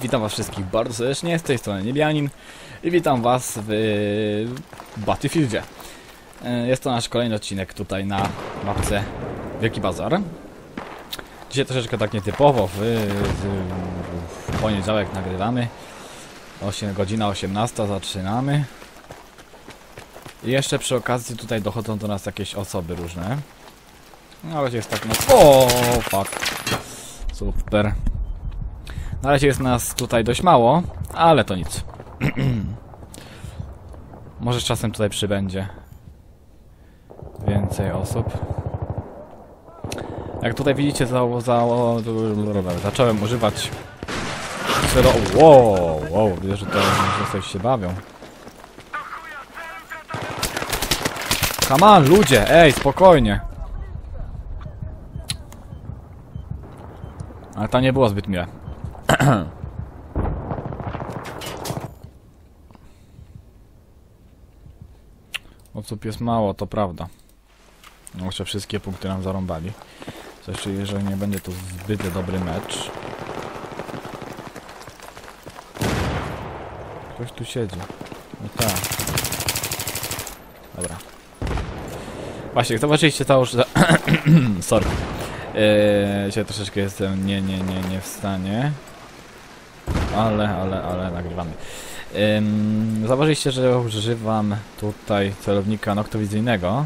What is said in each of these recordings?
Witam was wszystkich bardzo serdecznie, z tej strony Niebianin i witam was w Battlefieldzie. E, Jest to nasz kolejny odcinek tutaj na mapce Wielki Bazar. Dzisiaj troszeczkę tak nietypowo, w, w, w poniedziałek nagrywamy. 8, godzina 18 zaczynamy. I jeszcze przy okazji tutaj dochodzą do nas jakieś osoby różne. No ale jest tak no... O, fuck. Super. Na razie jest nas tutaj dość mało, ale to nic. Może z czasem tutaj przybędzie więcej osób. Jak tutaj widzicie, za, za, zacząłem używać. Wow, wow, widzę, że to że coś się bawią. Come on, ludzie, ej, spokojnie. Ale to nie było zbyt miłe. Osób jest mało, to prawda. No, Jeszcze wszystkie punkty nam zarąbali. Zresztą jeżeli nie będzie to zbyt dobry mecz. Ktoś tu siedzi. No tak. Dobra. Właśnie, zobaczyliście to już... za- Sorry. Eee, troszeczkę jestem nie, nie, nie, nie w stanie. Ale, ale, ale nagrywamy. Ym, zauważyliście, że używam tutaj celownika noktowizyjnego.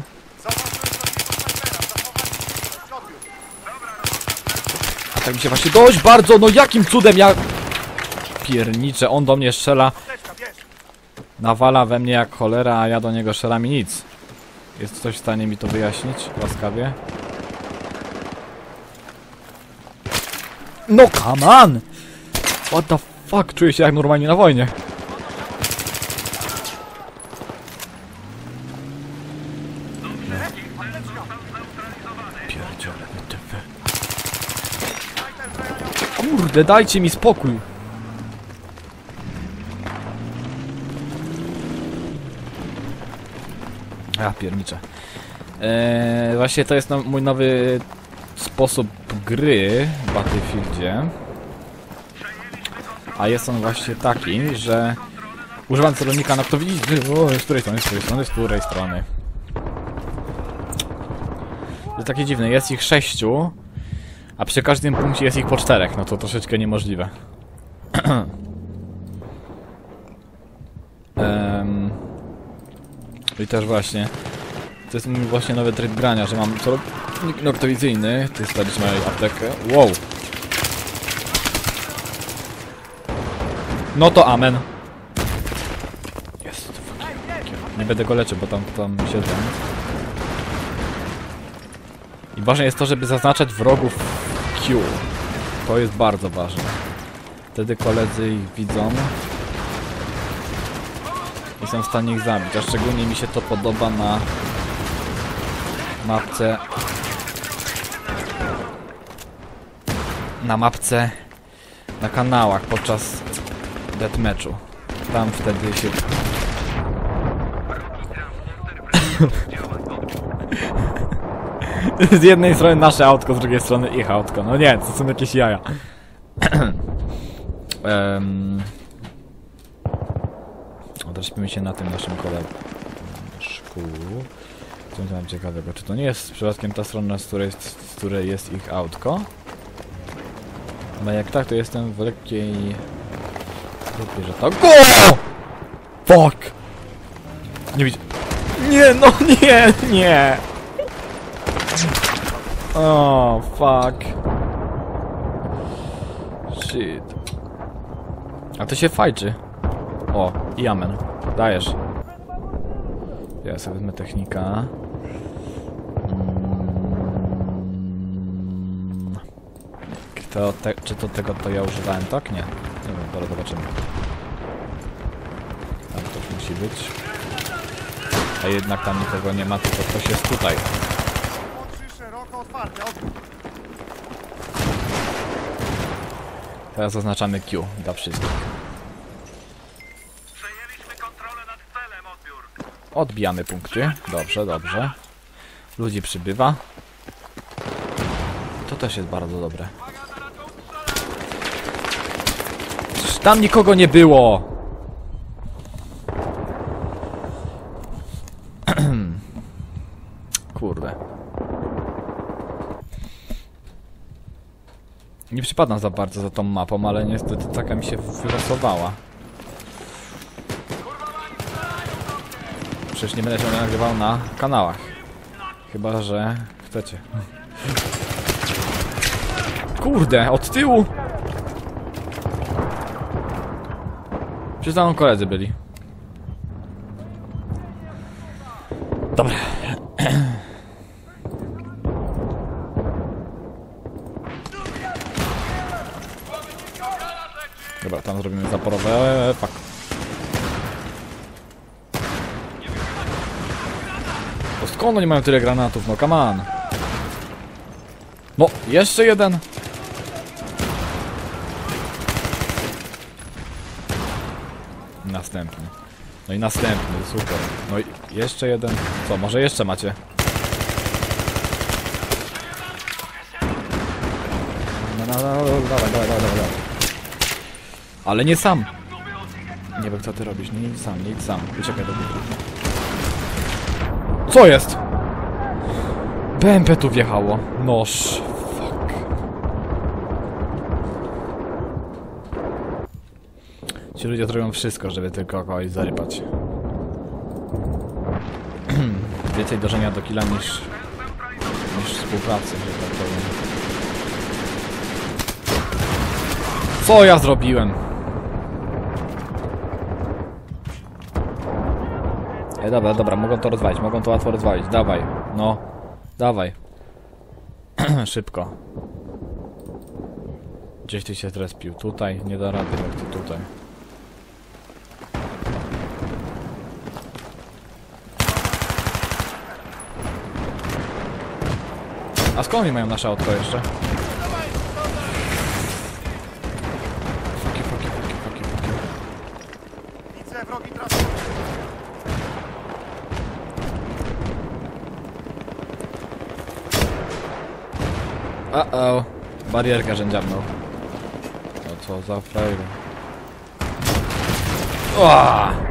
A tak mi się właśnie dość bardzo, no jakim cudem ja... Pierniczę, on do mnie strzela. Nawala we mnie jak cholera, a ja do niego strzelam i nic. Jest ktoś w stanie mi to wyjaśnić łaskawie? No come on! What the fuck? Czuję się jak normalnie na wojnie. Kurde, dajcie mi spokój. Ja pierniczę. Eee, właśnie to jest no, mój nowy sposób gry w Battlefieldzie. A jest on właśnie taki, że używam celownika na kto widzisz, z której strony, z której strony, z której strony. To takie dziwne, jest ich sześciu, a przy każdym punkcie jest ich po czterech, no to troszeczkę niemożliwe. Em, I też właśnie, to jest mój właśnie nowy tryb grania, że mam celownik noktowizyjny, ty stawić moją aptekę, wow. No to amen. Jest. Nie będę go leczył, bo tam, tam siedzę. I ważne jest to, żeby zaznaczać wrogów Q. To jest bardzo ważne. Wtedy koledzy ich widzą. I są w stanie ich zabić. A szczególnie mi się to podoba na mapce na mapce na kanałach podczas deathmatchu. Tam wtedy się... z jednej strony nasze autko, z drugiej strony ich autko. No nie, to są jakieś jaja. um... Się na tym naszym koleżku. Co tam ciekawego? Czy to nie jest przypadkiem ta strona, z której, z której jest ich autko? No jak tak, to jestem w lekkiej grupie, że tak. Fuck! Nie widzi. Nie, no nie, nie! O, fuck. Shit. A to się fajczy. O, i amen. Dajesz. Ja sobie wezmę technika. Mm. To, te, czy to tego to ja używałem, tak? Nie. Nie wiem, zaraz zobaczymy. Tam ktoś musi być. A jednak tam nikogo nie ma, tylko ktoś jest tutaj. Teraz zaznaczamy Q dla wszystkich. Odbijamy punkty. Dobrze, dobrze. Ludzi przybywa. To też jest bardzo dobre. Tam nikogo nie było! Kurde. Nie przypadam za bardzo za tą mapą, ale niestety taka mi się wylosowała. Przecież nie będę się nagrywał na kanałach. Chyba, że chcecie. Kurde, od tyłu! Za mną koledzy byli. Dobra. Dobra, tam zrobimy zaporowe. Pak. To skąd oni mają tyle granatów? No come on. No, jeszcze jeden. Następny. No i następny, super. No i jeszcze jeden. Co, może jeszcze macie? No, no, no, no, dawaj, dawaj, dawaj, dawaj, dawaj. Ale nie sam. Nie wiem co ty robisz, nie sam, nie sam. Uciekaj do góry. Co jest? BMP tu wjechało. Noż. Ci ludzie zrobią wszystko, żeby tylko kogoś zarypać. Więcej dążenia do killa niż, niż współpracy, że tak powiem. Co ja zrobiłem? Ej, dobra, dobra, mogą to rozwalić, mogą to łatwo rozwalić. Dawaj, no, dawaj. Szybko. Gdzieś ty się zrespił. Tutaj, nie da rady, jak ty tutaj. A skąd oni mają nasze autko jeszcze? Fuki, fuki, transport. Uh-oh. Barierka rzędziarną. No co za frajer. Ua!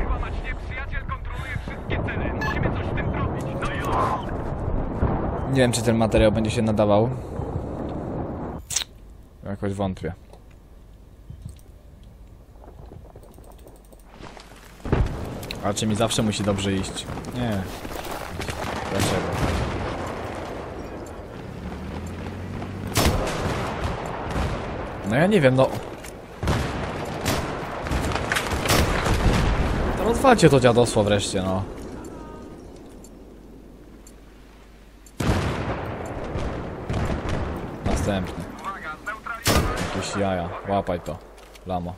Nie wiem, czy ten materiał będzie się nadawał. Jakoś wątpię. A czy mi zawsze musi dobrze iść? Nie. Dlaczego? No ja nie wiem, no. To Rozwalcie to dziadostwo wreszcie, no. Następny. Jakieś jaja. Łapaj to. Lamo.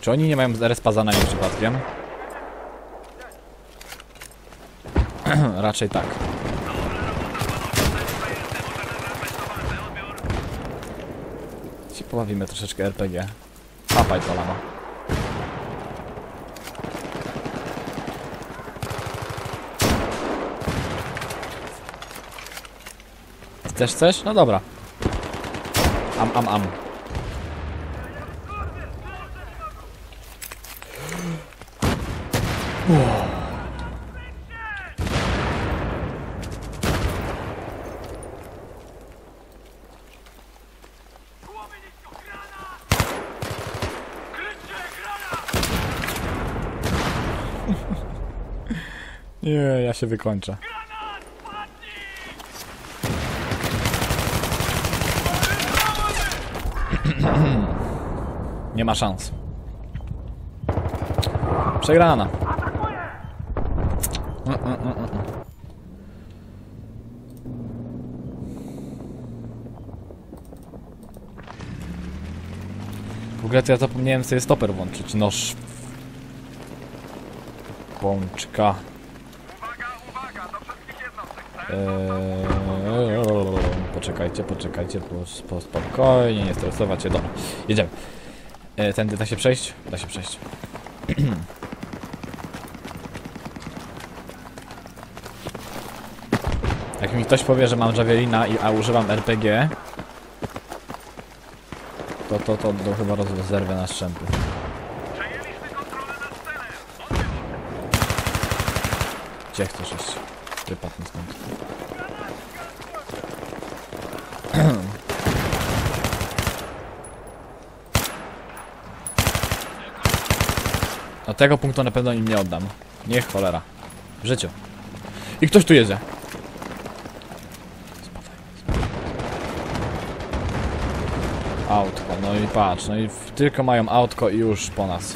Czy oni nie mają respa za nami przypadkiem? Raczej tak. Się pobawimy troszeczkę RPG. Łapaj to lamo. Też chcesz? No dobra. Am, am, am. Nie, ja się wykończę. Nie ma szans. Przegrana. Mm, mm, mm, mm. W ogóle to ja zapomniałem sobie stoper włączyć. Noż. Pączka. Uwaga, uwaga, do wszystkich jednostek. Poczekajcie, poczekajcie, po, po, spokojnie, nie stresować się, dobra, jedziemy. E, tędy da się przejść? Da się przejść. Jak mi ktoś powie, że mam Javelina, i, a używam RPG, to to, to, to chyba rozerwę na szczępy. Gdzie chcesz iść? Wypadł mi stąd. A tego punktu na pewno im nie oddam. Niech cholera. W życiu. I ktoś tu jedzie. Autko, no i patrz, no i tylko mają autko i już po nas.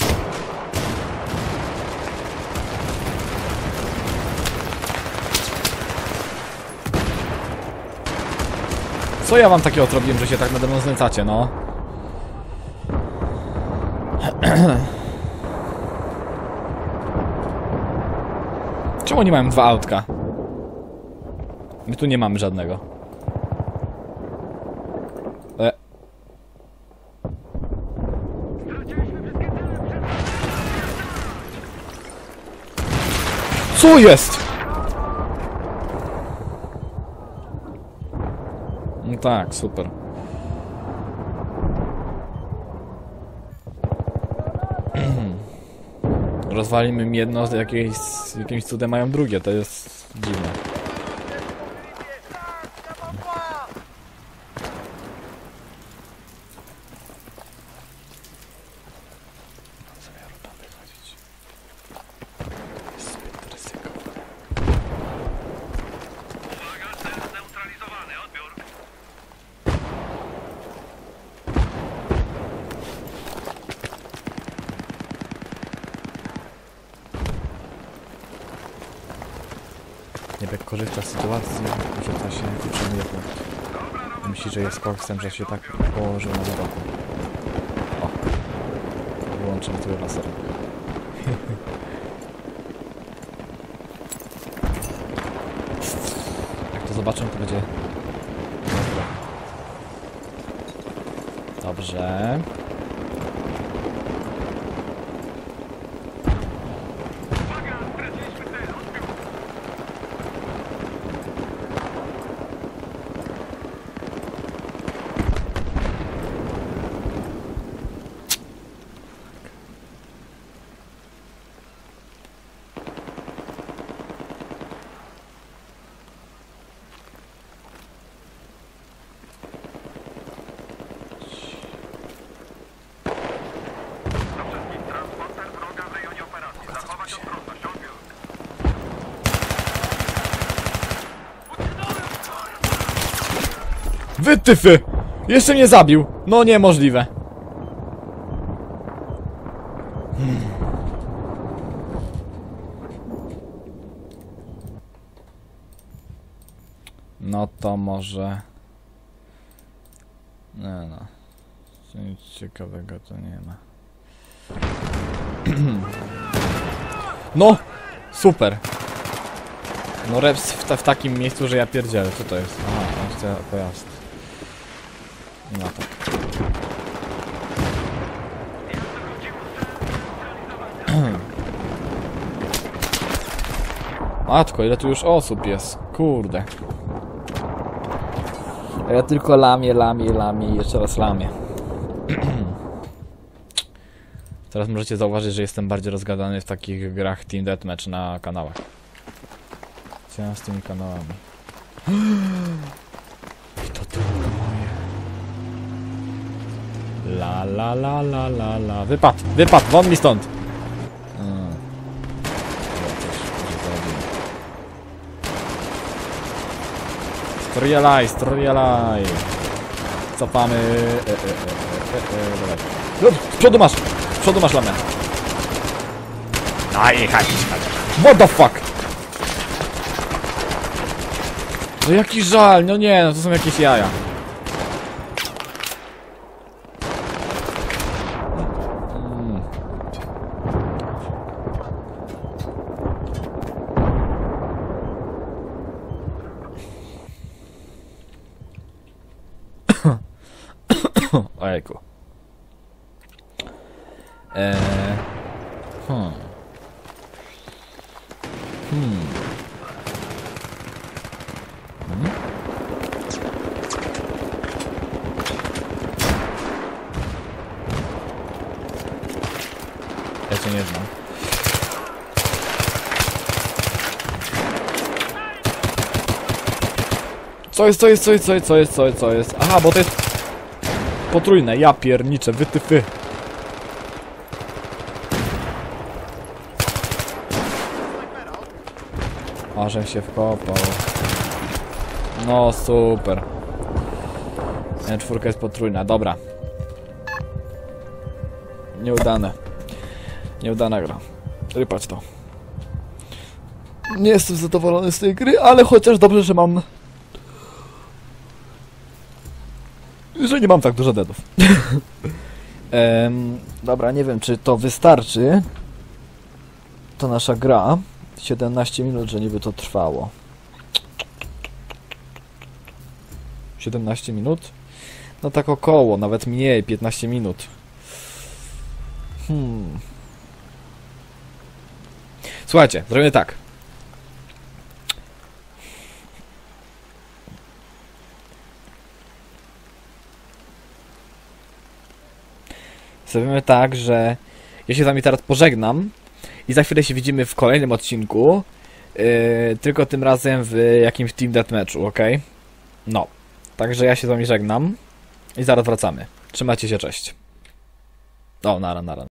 Co ja wam takiego zrobiłem, że się tak nade mną znęcacie, no? Czemu nie mają dwa autka? My tu nie mamy żadnego. E. Co jest? No tak, super. Rozwalimy im jedno, z jakimś cudem mają drugie, to jest dziwne. Zamiaru tam wychodzić. Jest zbyt ryzykowne. Uwaga, cel zneutralizowany. Odbiór. Nie jak korzysta z sytuacji, to się nie przyjmuje punkt. Myśli, że jest koksem, że się tak położył na boku. O! Wyłączymy tyle laserem. Jak to zobaczę, to będzie... Dobrze. Wytyfy! Jeszcze mnie zabił! No niemożliwe. Hmm. No to może... Nie no. Nic ciekawego to nie ma. No! Super! No reps w, ta, w takim miejscu, że ja pierdzielę. Co to jest? Aha, pojazd. No tak. Matko, ile tu już osób jest? Kurde. A ja tylko lamię, lamię, lamię i jeszcze raz lamię. Teraz możecie zauważyć, że jestem bardziej rozgadany w takich grach Team Deathmatch na kanałach. Mam z tymi kanałami? La la la la la. Wypad, wypad, won mi stąd. Mm. Strielaj, strielaj. Cofamy. E, e, e, e, e, e, dawaj. No, Z przodu masz, z przodu masz lamę. No What the fuck? No jaki żal, no nie, no to są jakieś jaja. Mm. Ojejku. Eee. Hmm. Hmm. Nie znam. Co jest, co jest, co jest, co jest, co jest, co jest, co jest? Aha, bo to jest potrójne, ja pierniczę, wytyfy. A, żem się wkopał. No, super. Czwórka jest potrójna, dobra. Nieudane. Nieudana gra. Rypać to. Nie jestem zadowolony z tej gry, ale chociaż dobrze, że mam... Że nie mam tak dużo deadów. Em, dobra, nie wiem, czy to wystarczy. To nasza gra. 17 minut, że niby to trwało. 17 minut? No tak około, nawet mniej, 15 minut. Hmm. Słuchajcie, zrobimy tak. Zrobimy tak, że ja się z wami teraz pożegnam i za chwilę się widzimy w kolejnym odcinku. Yy, tylko tym razem w jakimś Team Deathmatchu, ok? No. Także ja się z wami żegnam i zaraz wracamy. Trzymajcie się, cześć. O, nara, nara.